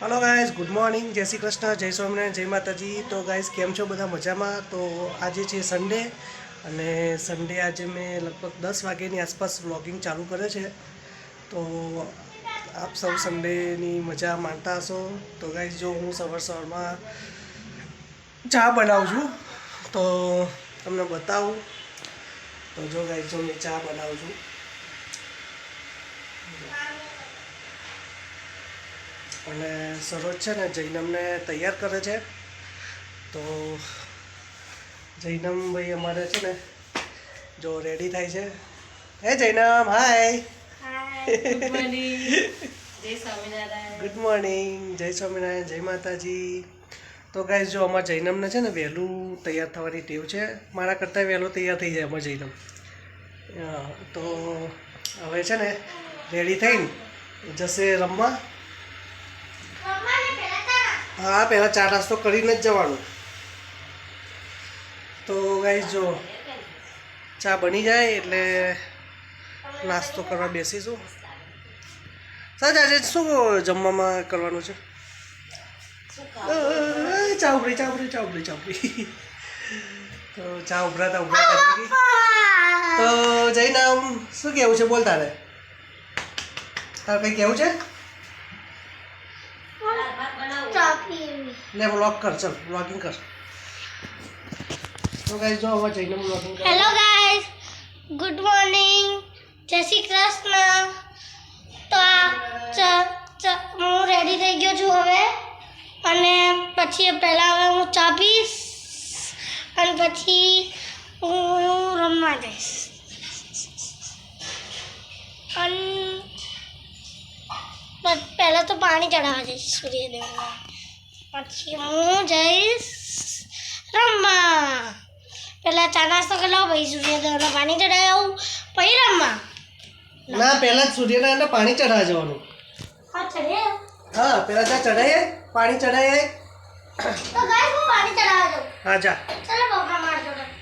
Hello guys good morning જય શ્રી કૃષ્ણ, જય સ્વામિનારાયણ, જય માતાજી. તો ગાઈઝ કેમ છો બધા મજામાં? તો આજે છે સન્ડે અને સન્ડે આજે મેં લગભગ દસ વાગ્યાની આસપાસ વ્લોગિંગ ચાલુ કરે છે. તો આપ સૌ સન્ડેની મજા માણતા હશો. તો ગાઈઝ જો હું સવાર સવારમાં ચા બનાવું છું, તો તમને બતાવું. તો જો ગાઈઝ જો મેં ચા બનાવું છું. અને સરોજ છે ને જૈનમને તૈયાર કરે છે. તો જૈનમ ભાઈ અમારે છે ને જો રેડી થાય છે. હે જૈનમ હાય ગુડ મોર્નિંગ જય સ્વામિનારાયણ. જય માતાજી. તો ગાઈઝ જો અમારા જૈનમને છે ને વહેલું તૈયાર થવાની ટેવ છે. મારા કરતાં વહેલો તૈયાર થઈ જાય અમારા જૈનમ. તો હવે છે ને રેડી થઈને જશે રમવા. હા, પહેલાં ચા નાસ્તો કરીને જ જવાનું. તો ગાઈઝ જો, ચા બની જાય એટલે નાસ્તો કરવા બેસીશું. સાચા આજે શું જમવામાં કરવાનું છે? ચા ઉભરી ચા ઉભરી ચા ઉભરી ચા ઉભરી તો ચા ઉભરાતા ઉભરાતા તો. જઈને આમ શું કહેવું છે? બોલ તારે. તારે કંઈ કહેવું છે? લે વ્લોગ કર ચલ વ્લોગિંગ કર તો ગાઈસ જો હવે જઈને વ્લોગિંગ કર. હેલો ગાઈસ ગુડ મોર્નિંગ જય શ્રી કૃષ્ણ. તો આ ચ- ચ- હું રેડી થઈ ગયો છું હવે. અને પછી પહેલાં હવે હું ચા પીશ. અને પછી હું રમવા જઈશ. અને પહેલાં તો પાણી ચડાવવા જઈશ સૂર્યદેવને. પછી હું જઈશ રમવા. પહેલા ચા નાસ્તો કરી લઉં પછી સૂર્યદેવને પાણી ચડાવી આવું. પછી રમવા. ના પહેલા સૂર્યનારાયણ પાણી ચડાવવા જવાનું. હા ચડે હા પહેલા જા ચડાઈએ પાણી તો ગાઈસ હું જા.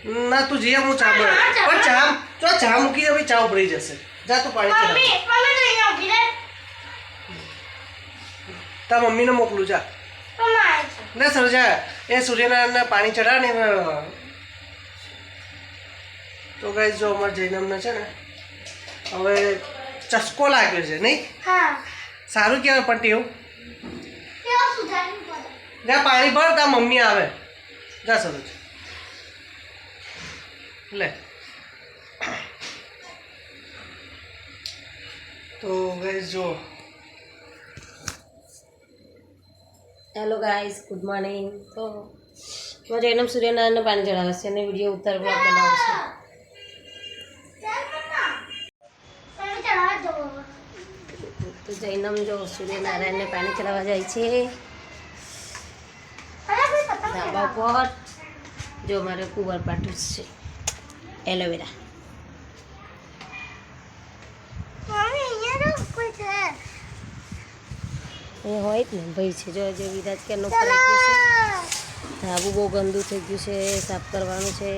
ને. તું જઈએ હું ચા બનાવ. પણ ચા જો ચા મૂકી ભાઈ ચા ઉભરી જશે. જા તું પાણી મમ્મી તો મમ્મીને મોકલું જા. મમ્મા આવે લે સર જા એ સૂર્યનારાયણને પાણી ચડાવ ને તો ગાઈસ જો અમારે જૈનમને છે ને હવે ચસ્કો લાગ્યો છે નહીં? સારું કહેવાય પણ ટેવું. જ્યાં જા પાણી ભર તા મમ્મી આવે. જા સરોજ લે. તો ગાઈસ જો. હેલો ગાઈસ ગુડ મોર્નિંગ તો મારે એનમ સૂર્યનારાયણને પાણી ચડાવે છે અને વીડિયો ઉત્તર બ્લોગ બનાવે છે. તો જૈનમ જો સૂર્યનારાયણને પાણી ચડાવવા જાય છે. ધાબા પર જો મારે કુંવર પાટું છે એલોવેરા મમ્મી અહીંયા તો કોઈ છે એ હોય જ ને ભાઈ છે. જો જે વિરાજ કે નો છે. ધાબુ બહુ ગંદુ થઈ ગયું છે સાફ કરવાનું છે.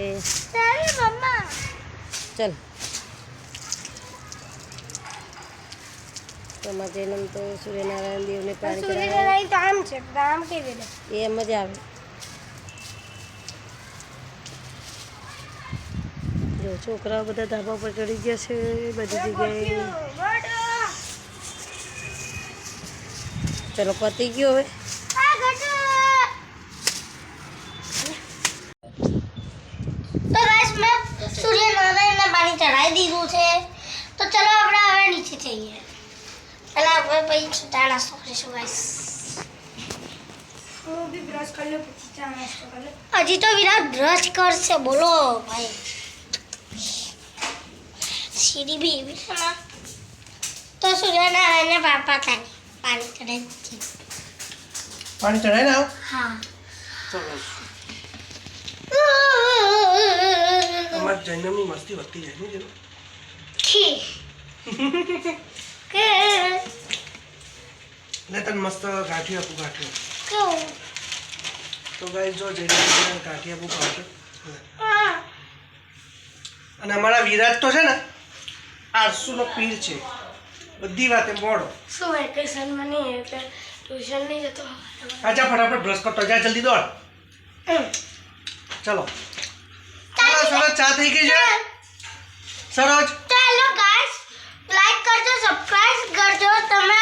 ચાલ મમ્મા. ચલ. તો સૂર્યનારાયણ દેવને પાણી સૂર્યનારાયણ તો આમ છે આમ કેવી રીતે એ મજા આવે. જો છોકરાઓ બધા ધાબા પર ચડી ગયા છે બધી જગ્યાએ. ચલો પતી ગયો હવે. તો ગાઈસ મેં સૂર્યનારાયણને પાણી ચડાવી દીધું છે. તો ચલો આપણે હવે નીચે જઈએ. પહેલા આપણે પછી ચા નાસ્તો કરીશું ગાઈસ. હજી તો વિરાટ બ્રશ કરશે બોલો ભાઈ. સીડી બી એવી છે ને. તો સૂર્યનારાયણને પાપા થાય પાણી ચડાવી પાણી ચડાવી લાવ હા. ચલો. અમાર જૈનમની મસ્તી વધતી જાય ને જેનો કે. લે તને મસ્ત ગાંઠી આપું ગાંઠી કેવું તો ગાઈસ જો જૈનમ ગાંઠી આપું ખાવશે અને અમારા વિરાટ તો છે ને આરસુનો પીર છે. બધી વાતે મોડો. શું વેકેશનમાં નહીં એટલે ટ્યુશન નહીં જતો. આજા ફટાફટ બ્રશ કરતો જા જલ્દી દોડ. ચલો. ચાલો. સરસ ચા થઈ ગઈ છે? સરોજ ચાલો ગાઈસ લાઈક કરજો સબસ્ક્રાઇબ કરજો તમે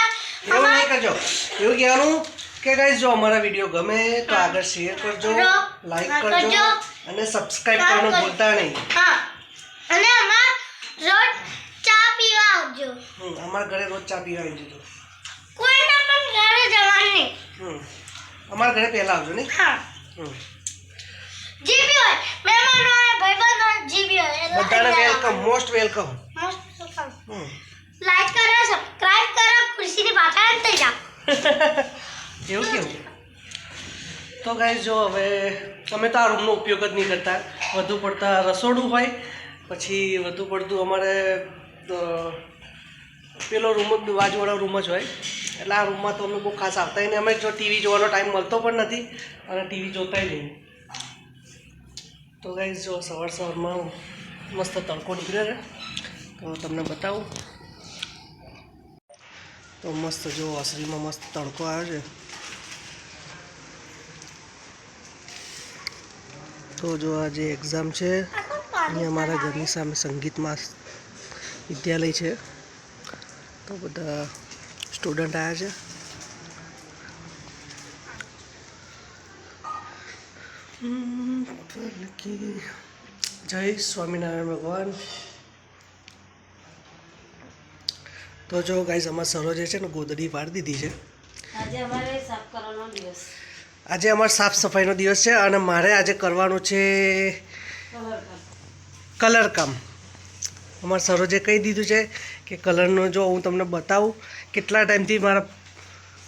એવું નહીં કરજો. એવું કહેવાનું કે ગાઈસ જો અમારા વીડિયો ગમે તો આગળ શેર કરજો કરો, લાઈક કરજો અને સબસ્ક્રાઇબ કરવાનું. ભૂલતા નહીં હા અને અમાર રોજ ચા પીવા આવજો હમ, અમારા ઘરે રોજ ચા પીવા આવી જજો. કોઈને પણ ઘરે જવાનું હમ. અમારા ઘરે પહેલા આવજો નહીં? હા. હમ. જે બી હોય મહેમાન હોય ભાઈબંધ હોય જે બી હોય બધાને welcome most welcome most welcome. Hmm. Like કરો સબસ્ક્રાઇબ કરો ખુરશીની પાછળ થઈ જાઓ. એવું કેવું તો ગાઈઝ જો હવે અમે તો આ રૂમનો ઉપયોગ જ નહીં કરતા. વધુ પડતા રસોડું હોય પછી વધુ પડતું અમારે પેલો રૂમ જ બાજુવાળો રૂમ જ હોય. એટલે આ રૂમમાં તો અમે બહુ ખાસ આવતા નહીં. અમે જો ટીવી જોવાનો ટાઈમ મળતો પણ નથી અને ટીવી જોતાય નહીં. તો ગાઈઝ જો સવાર સવારમાં મસ્ત તડકો નીકળ્યો છે. તો તમને બતાવું. તો મસ્ત જો અસરીમાં મસ્ત તડકો આવ્યો છે. તો જો આ જે એક્ઝામ છે. અહીંયા અમારા ઘરની સામે સંગીતમાં વિદ્યાલય છે. તો બધા સ્ટુડન્ટ આવ્યા છે. જય સ્વામિનારાયણ ભગવાન. તો જો ગાઈઝ અમારા સરોજે છે ને ગોદડી પાડી દીધી છે. આજે અમારે સાફ સફાઈનો દિવસ છે અને મારે આજે કરવાનું છે કલરકામ કર. કલર કામ. અમારા સરોજે કહી દીધું છે કે કલરનું જો હું તમને બતાવું કેટલા ટાઈમથી મારા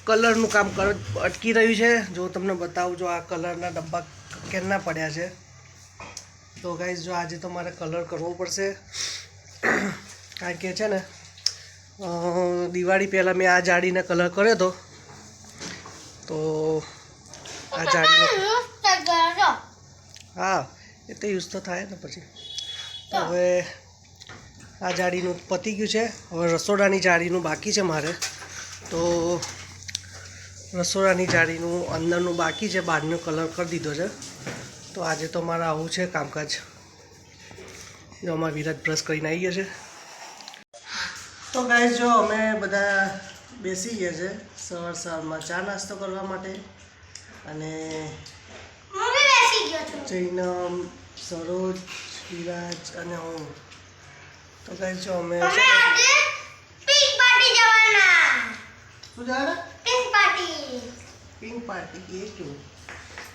કલરનું કામ કર અટકી રહ્યું છે જો તમને બતાવું જો આ કલરના ડબ્બા કેમના પડ્યા છે. તો ગાઈઝ જો આજે તો મારે કલર કરવો પડશે. કારણ કે છે ને દિવાળી પહેલાં મેં આ જાડીને કલર કર્યો હતો તો આ જાડીનો હા એ તો યુઝ તો થાય ને પછી. તો. હવે આ જાળીનું પતી ગયું છે. હવે રસોડાની જાળીનું બાકી છે મારે. તો રસોડાની જાળીનું અંદરનું બાકી છે. બહારનો કલર કરી દીધો છે. તો આજે તો મારે આવું છે કામકાજ. જો અમારા વિરાટ બ્રશ કરીને આવી ગયા છે. તો ગાય જો અમે બધા બેસી ગયા છે સવાર સવારમાં ચા નાસ્તો કરવા માટે. અને જૈનમ સરોજ વિરાજ અને હું. તો ગાઈસ જો અમે અમે આજે પિંક પાર્ટી જવાના શું જવાના પિંક પાર્ટી પિંક પાર્ટી એ કેવું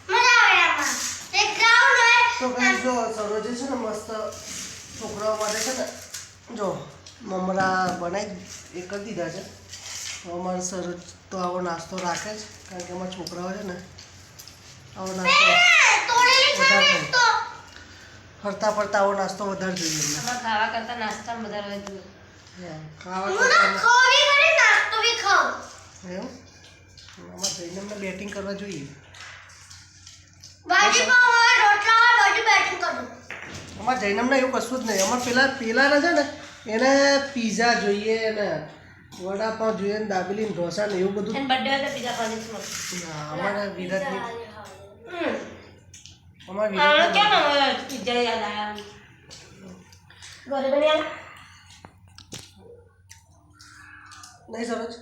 મજા આવે આમાં એક ગ્રાઉન્ડ હોય તો ગાઈસ જો સરોજે છે ને મસ્ત છોકરાઓ માટે છે ને જો મમરા બનાવી એ કરી દીધા છે. તો અમારે સરોજ તો આવો નાસ્તો રાખે છે કારણ કે અમારા છોકરાઓ છે ને આવો નાસ્તો તો ફરતા ફરતા આવો નાસ્તો વધારે જોઈએ આમાં ખાવા કરતા નાસ્તા વધારે જોઈએ ખાવા ખોરી કરી નાસ્તો બી ખાઉં. એમ આમાં જઈને બેટિંગ કરવા જોઈએ. અમારે જૈનમને એવું કશું જ નહીં. અમારે પેલા પેલાને છે ને એને પીઝા જોઈએ ને વડાપાવ જોઈએ ને દાબેલી ને ઢોસા ને એવું બધું. અમારે વિરાટની આને કેમ હવે યાદ આવ્યા ઘરે બની નહીં સરોજ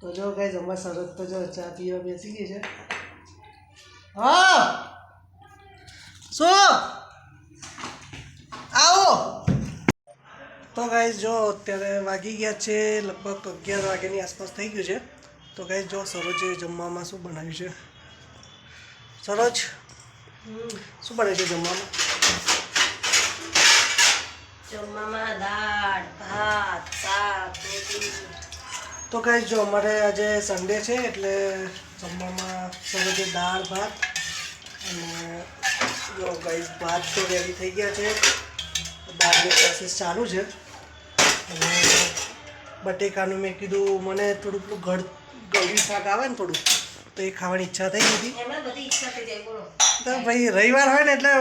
તો જો ગાઈઝ જમવા સરસ તો જો ચા પીવા બેસી ગઈ છે. હા! શું? આવો! તો ગાઈઝ જો અત્યારે વાગી ગયા છે લગભગ અગિયાર વાગ્યાની આસપાસ થઈ ગયું છે. તો ગાઈઝ જો સરોજે જમવામાં શું બનાવ્યું છે? સરોજ શું બને છે જમવામાં? જમવામાં દાળ ભાત શાક તો કઈ જો અમારે આજે સન્ડે છે એટલે જમવામાં સરોજે દાળ ભાત. અને જો ગાઈઝ ભાત તો રેડી થઈ ગયા છે. દાળની પ્રોસેસ ચાલુ છે. અને બટેકાનું મેં કીધું મને થોડું પેલું ગળ ગળ્યું શાક આવે ને થોડું તો એ ખાવાની ઈચ્છા થઈ હતી. તો ભાઈ રવિવાર હોય ને એટલે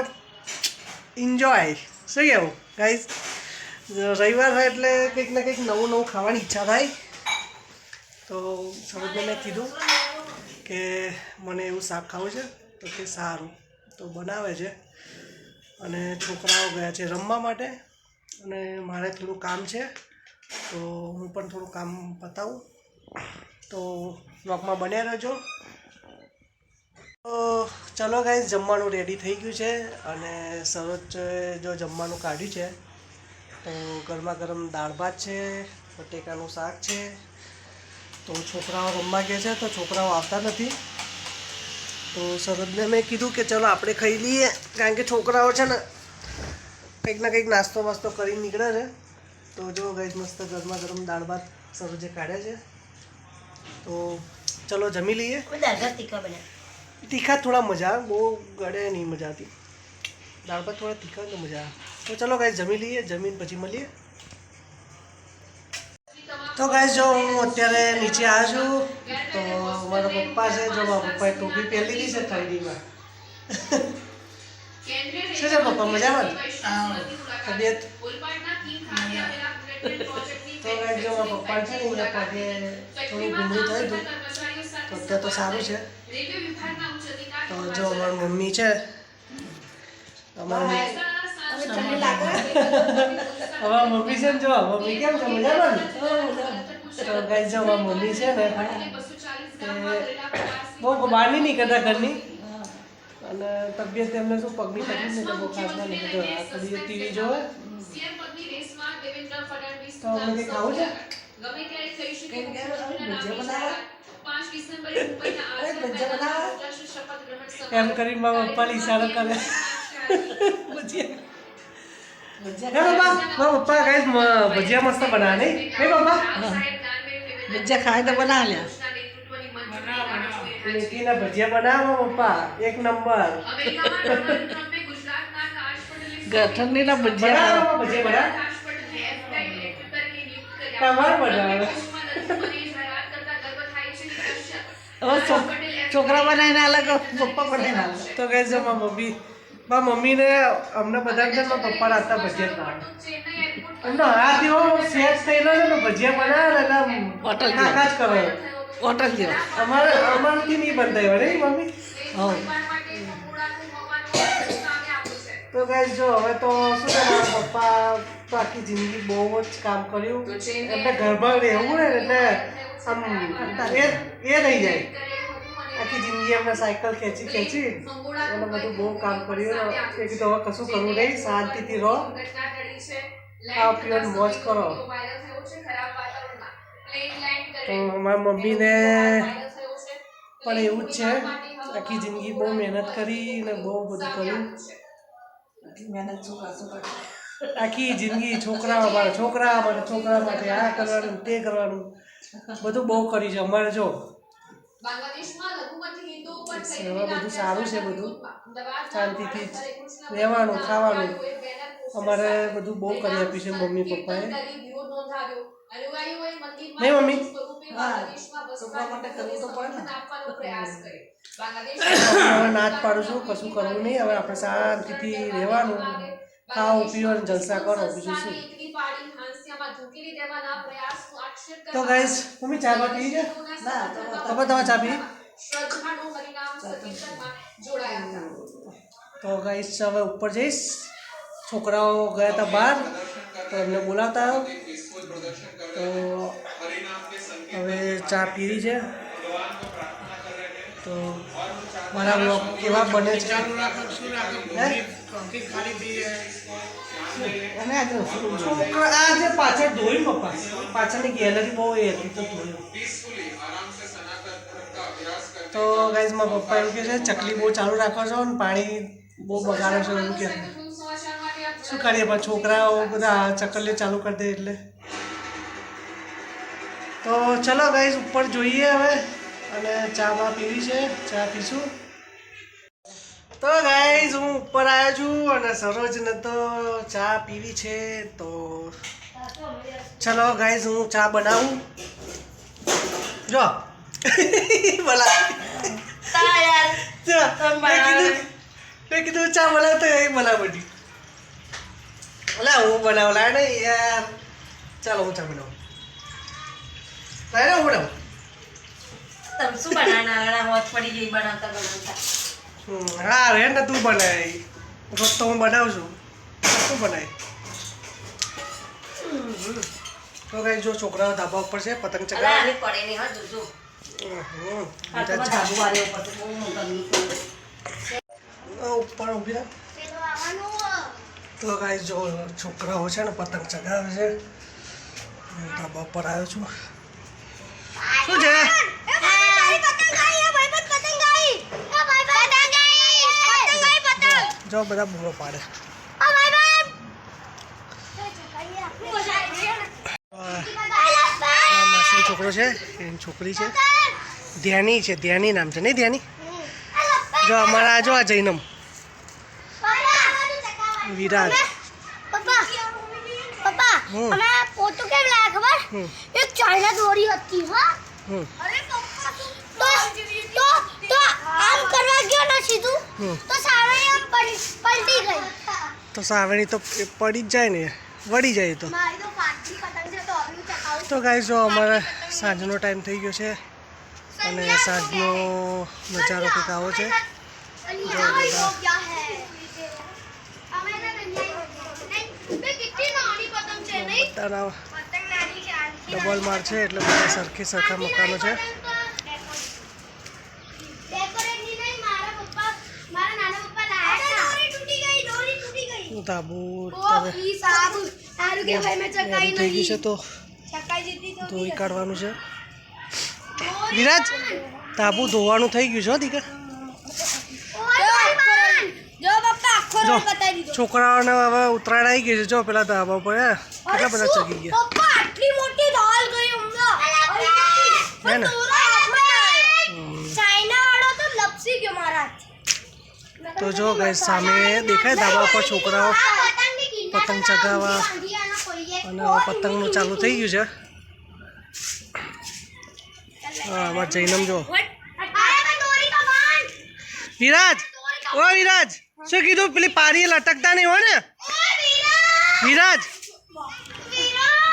એન્જોય શું કહેવું ગાઈઝ રવિવાર હોય એટલે કંઈક ને કંઈક નવું નવું ખાવાની ઈચ્છા થાય. તો સરોજને મેં કીધું કે મને એવું શાક ખાવું છે તો કે સારું. તો બનાવે છે. અને છોકરાઓ ગયા છે રમવા માટે અને મારે થોડું કામ છે. તો હું પણ થોડું કામ પતાવું. તો બ્લોગમાં બન્યા રહેજો. ચલો ગાઈઝ જમવાનું રેડી થઈ ગયું છે અને સરોજ જો જમવાનું કાઢ્યું છે, તો ગરમા ગરમ દાળ ભાત છે, બટેકાનું શાક છે, તો છોકરાઓ રમવા ગયા છે, તો છોકરાઓ આવતા નથી. તો સરોજને મેં કીધું કે ચલો આપણે ખાઈ લઈએ, કારણ કે છોકરાઓ છે ને કંઈક ના કંઈક નાસ્તો વાસ્તો કરીને નીકળે છે. તો જો ગઈ મસ્ત ગરમા ગરમ દાળ ભાત સરોજે કાઢ્યા છે. તો ચલો જમી લઈએ. તીખા બન્યા તીખા થોડા મજા બહુ ગળે નહીં મજા આવતી. દાળ ભાત થોડા તીખા ને મજા તો ચલો ગાય જમી લઈએ, જમીન પછી મળીએ. તો ગાય જો હું અત્યારે નીચે આવ્યો છું, તો મારા પપ્પા છે, જો મારા પપ્પાએ ટોપી પહેરી લીધી છે ઠંડીમાં શું છે પપ્પા, મજામાં? તબિયત? તો ગાય જો મારા પપ્પા છે ને પગે થોડું ગુંગળું થયું હતું. તો અત્યારે તો સારું છે. તો જો અમારી મમ્મી છે. અમારી અમારા મમ્મી છે ને જો મમ્મી કેમ છે મજામાં ને? તો ગાઈસ જો અમારી મમ્મી છે ને તે બહુ બહારની નહીં કરતા ઘરની અને તબિયત એમને શું પગની તકલીફ ને બહુ ખાસ ના નહીં જો આ કદી ટીવી જોવે. તો અમને કંઈ ખાવું છે? એમ કરી મારા પપ્પાને ઈશારો કરે ભજીયા. હે પપ્પા મારા પપ્પા ગાઈસ ભજીયા મસ્ત બનાવે નહીં. હે પપ્પા ભજીયા ખાય તો બના લ્યા. મેથીના ભજીયા બનાવો પપ્પા? એક નંબર. ઠંડીના ના ભજીયા બનાવો તમારે બનાવે હવે છોકરા બનાવીને અલગ પપ્પા બનાવીને અલગ તો કહે છે મારા મમ્મી મારા મમ્મીને અમને બધા છે મારા પપ્પા રાતા ભજીયા ખાવા. એમનો હાથ એવો સેટ થયેલો છે ને ભજીયા બનાવે ને એટલે હોટલ કાકા જ કરો. હોટલ જેવા. અમારે અમારથી નહીં બનતા એવા મમ્મી? મમ્મી તો ગાઈસ જો હવે તો શું છે મારા પપ્પા તો આખી જિંદગી બહુ જ કામ કર્યું. એટલે ઘરમાં રહેવું ને એટલે આમ એ એ રહી જાય. આખી જિંદગી એમને સાયકલ ખેંચી ખેંચી. એને બધું બહુ કામ કર્યું એ કીધું હવે કશું કરવું નહીં શાંતિથી રહો. ખાઓ પીઓ મોજ કરો. તો મારા મમ્મીને પણ એવું જ છે આખી જિંદગી બહુ મહેનત કરી ને બહુ બધું કર્યું. મહેનત આખી જિંદગી છોકરા માટે છોકરા માટે છોકરા માટે આ કરવાનું તે કરવાનું. બધું બહુ કર્યું છે. અમારે જો હવે બધું સારું છે બધું. શાંતિથી જ રહેવાનું ખાવાનું. અમારે બધું બહુ કરી આપ્યું છે મમ્મી પપ્પાએ. નહીં મમ્મી. હવે ના જ પાડું છું કશું કરવું નહીં. હવે આપણે શાંતિથી રહેવાનું. ખાઓ પીઓ અને જલસા કરો બીજું શું? તો ગાઈસ મમ્મી ચા બા પી છે ના તો તમે તમે ચા પી તો ગાઈસ હવે ઉપર જઈશ છોકરાઓ ગયા હતા બહાર તો એમને બોલાવતા આવ્યો તો હવે ચા પીવી છે તો મારા બ્લોગ કેવા બને છે હે? અને આ છોકરા, આ પાછળ ધોઈ પપ્પા પાછળની ગેલેરી બહુ એ હતી તો ધોયું. તો ગાઈઝ મારા પપ્પા એવું કહે છે ચકલી બહુ ચાલુ રાખો છો ને પાણી બહુ બગાડે છો એવું કે. શું કરીએ પણ છોકરાઓ બધા ચકલીઓ ચાલુ કરી દે એટલે. તો ચલો ગાઈઝ ઉપર જોઈએ હવે. અને ચા બા પીવી છે, ચા પીશું. તો ગાઈઝ હું ઉપર આવ્યો છું અને સરોજને તો ચા પીવી છે તો ચલો ગાઈઝ હું ચા બનાવું. જો. બોલા મેં કીધું ચા બનાવતો એ બનાવ બધી ઓલા હું બનાવ. લાય ને યાર. ચાલો હું ચા બનાવું. ને હું બનાવું. તમે શું બનાવવાના? હોત પડી ગઈ બનાવતા બનાવતા. હા રે ને તું બનાય. રોજ તો હું બનાવું છું. તું બનાય. તો કઈ જો છોકરાઓ ધાબા ઉપર છે પતંગ ચગાવે. પડે નહીં હા જોજો. ઉપર રાખ. તો કાંઈ જો છોકરાઓ છે ને પતંગ ચગાવે છે. ધાબા ઉપર આવ્યો છું. શું છે? જો બધા બૂમો પાડે. માસીનો છોકરો છે? એની છોકરી છે. ધ્યાની છે ધ્યાની નામ છે. નહીં ધ્યાની? જો અમારા આ જો આ જૈનમ. વિરાજ. પપ્પા પપ્પા હમ. અમે કેમ લાગે ખબર? હમ. એક ચાઇના દોરી હતી હા હમ તો તો તો આમ કરવા ગયો ને સીધું હમ તો સામે આમ પલ- પલટી ગઈ તો સાવણી તો પડી જ જાય ને વળી જાય તો. તો ગાઈ જો અમારે સાંજનો ટાઈમ થઈ ગયો છે અને સાંજનો નજારો કંઈક આવો છે. બધાના ડબલ માર છે એટલે બધા સરખી સરખા મકાનો છે. રેડી થઈ ગયું છે તો ધોઈ કાઢવાનું છે. વિરાજ તાબુ ધોવાનું થઈ ગયું છે દીકરા. જો છોકરાઓને હવે ઉત્તરાયણ આવી ગઈ છે. જો પેલા ધાબા ઉપર કેટલા બધા ચગી ગયા પપ્પા આટલી મોટી દાલ ગઈ હમણાં હે ને ચાઇના વાળો તો લપસી ગયો મારા તો જો ગઈ સામે દેખાય ધાબા ઉપર છોકરાઓ પતંગ ચગાવવા અને પતંગનું ચાલુ થઈ ગયું છે. હા અમારે જૈનમ જો. વિરાજ! ઓ વિરાજ! શું કીધું? પેલી પારી લટકતા નહીં હોય ને? વિરાજ!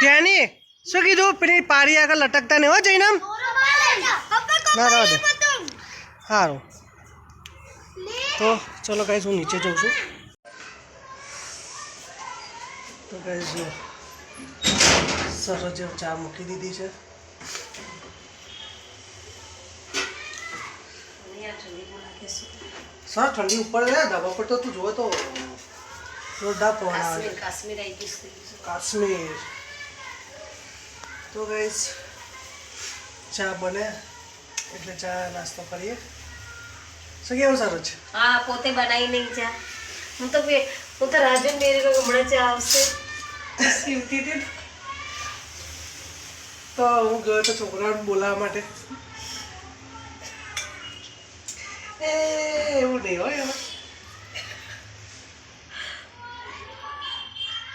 ત્યાંની શું કીધું? પેલી પારી આગળ લટકતા નહીં હોય જૈનમ ના રહેવા દે. સારું તો ચલો ગાઈસ હું નીચે જઉં છું. તો ગાઈસ જો સરસ ચા મૂકી દીધી છે. સર ઠંડી ઉપર છે ધાબા પર તો તું જોવે તો જોરદાર પવન આવે કાશ્મીર. કાશ્મીર તો ગાઈસ ચા બને એટલે ચા નાસ્તો કરીએ. શું કેવું સારું છે? હા પોતે બનાવી નહીં ચા હું તો કે હું તો રાજન મેરી લોકો હમણાં ચા આવશે. સીવતી હતી તો હું ગયો તો છોકરાઓને બોલાવવા માટે. એ એવું નહીં હોય હવે.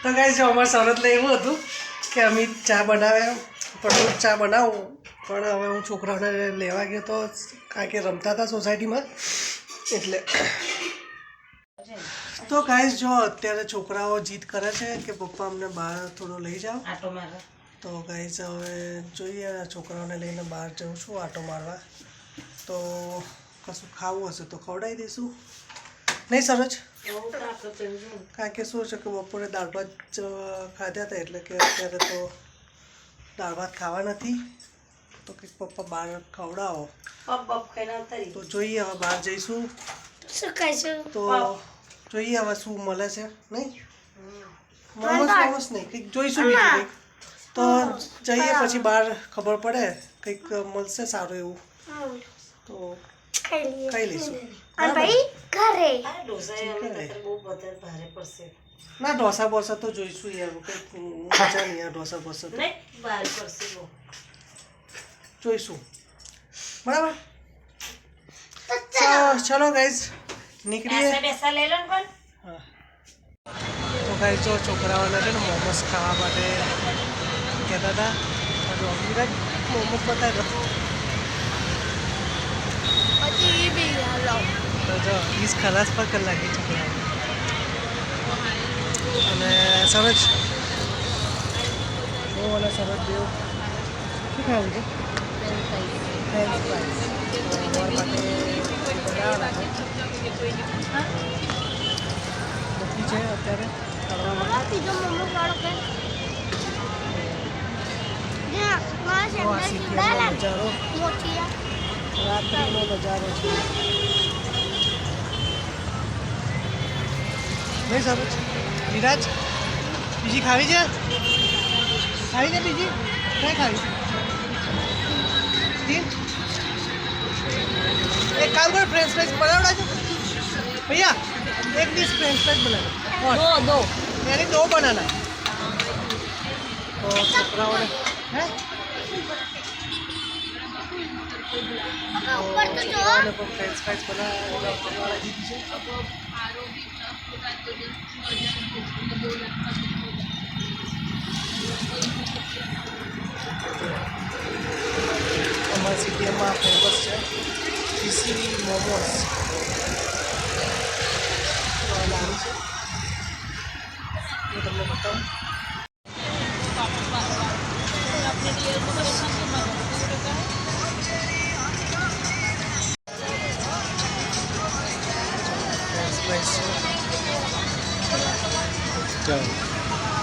તો કાંઈ જો અમારે શરત એવું હતું કે અમિત ચા બનાવે પણ હું ચા બનાવું. પણ હવે હું છોકરાઓને લેવા ગયો તો કારણ કે રમતા હતા સોસાયટીમાં એટલે તો કાંઈ જો અત્યારે છોકરાઓ જીદ કરે છે કે પપ્પા અમને બહાર થોડો લઈ જાઓ. તો ગાઈસ હવે જોઈએ છોકરાઓને લઈને બહાર જઉં છું આટો મારવા. તો કશું ખાવું હશે તો ખવડાવી દઈશું. નહીં સરોજ? કારણ કે શું છે કે બપોરે દાળ ભાત ખાધા હતા એટલે કે અત્યારે તો દાળ ભાત ખાવા નથી. તો કંઈક પપ્પા બહાર ખવડાવો. તો જોઈએ હવે બહાર જઈશું. શું કહીશું તો જોઈએ હવે શું મળે છે નહીં. મોમોસ મોમોસ નહીં કંઈક જોઈશું બીજું કંઈક. તો જઈએ પછી બહાર ખબર પડે કંઈક મળશે સારું એવું. તો ખાઈ લઈશું. અને ભાઈ ઘરે. નહીંતર બહુ બધા ભારે પડશે. ના ઢોસા બોસા તો જોઈશું યાર કંઈક મજા નહીં યાર ઢોસા બોસા તો નહીં ભારે પડશે બહુ જોઈશું બરાબર તો તો ચલો ગાઈઝ નીકળીએ બેસા બેસા લઈ લો ને પણ હા તો ગાઈઝ જો છોકરાઓને છે ને મોમોસ ખાવા માટે કહેતા હતા તો વિરાજ મોમોસ બતાવી દો પછી એ બી હાલો તો જો વીસ ખલાસ પર કલાકી છોકરાઓ અને બહુ અને સરસ દેવ શું ખાવું છે છે અત્યારે નજારો રાત્રિનો નજારો છે નહીં સારું વિરાજ બીજી ખાવી છે ખાવી છે બીજી નહીં ખાવી તીન એક કામ કર ફ્રેન્ચ ફ્રાઈઝ બનાવડા છે ભૈયા એક ડીશ ફ્રેન્ચ ફ્રાઈઝ બનાવે દો દો यानी दो बनाना तो છોકરાઓને હે ઉપર તો જો છોકરાઓને પણ ફ્રેન્ચ ફ્રાઈઝ બનાવવા બનાવવા દીધી છે અમારા સિટીમાં ફેમસ છે ખીસી મોમોસ તો આ લારી છે હું તમને બતાવું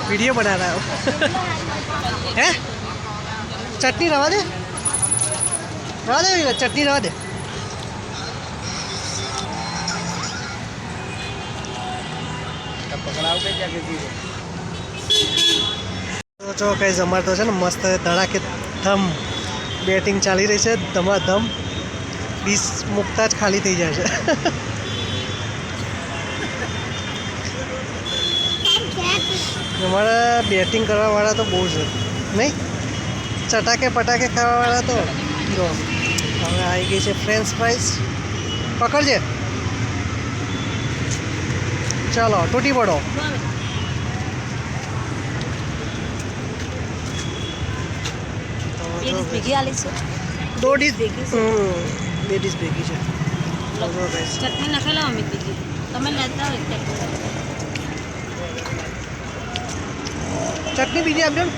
वीडियो बना रहा हो हैं चटनी रवा दे रवा दे भैया, चटनी रवा दे તો જો કઈ અમારે તો છે ને મસ્ત ધડાકે ધમ બેટિંગ ચાલી રહી છે ધમાધમ ડીશ મૂકતા જ ખાલી થઈ જાય છે અમારા બેટિંગ કરવાવાળા તો બહુ છે. નહીં? ચટાકે પટાકે ખાવાવાળા તો જો હવે આવી ગઈ છે ફ્રેન્ચ ફ્રાઈસ પકડજે. ચાલો તૂટી પડો. દોઢી ડીશ ભેગી છે. ચટણી નાખેલા બીજી તમે લેતા હોય ચટણી ચટણી બીજી આપજો ને.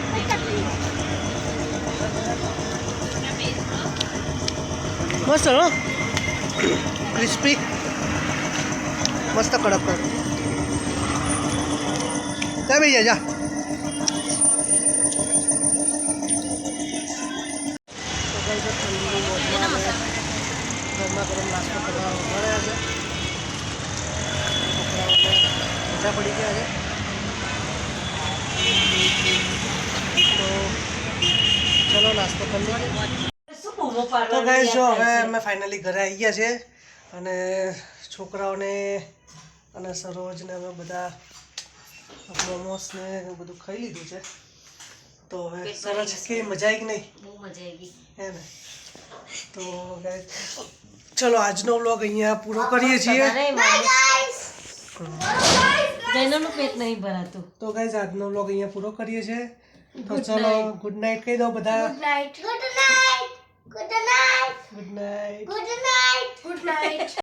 મસ્ત હો ક્રિસ્પી મસ્ત કડક કડક જા ભાઈ જા ગરમા ગરમ નાસ્તો કરવા મળ્યા છે છોકરાઓને મજા પડી ગયા છે તો ચલો નાસ્તો કરી તો ગાઈસ જો હવે અમે ફાઇનલી ઘરે આવી ગયા છે અને છોકરાઓને અને સરોજને અમે બધા મોમોસને બધું ખાઈ લીધું છે. તો હવે સરસ કે મજા આવી કે નહીં? બહુ મજા આવી હે ને? તો ચલો આજનો વ્લોગ અહીંયા પૂરો કરીએ છીએ. જૈનોનું પેટ નહીં ભરાતું. તો ગાઈસ આજનો વ્લોગ અહીંયા પૂરો કરીએ છીએ. તો ચલો ગુડ નાઇટ કહી દો બધા. Good night good night good night good night good night good night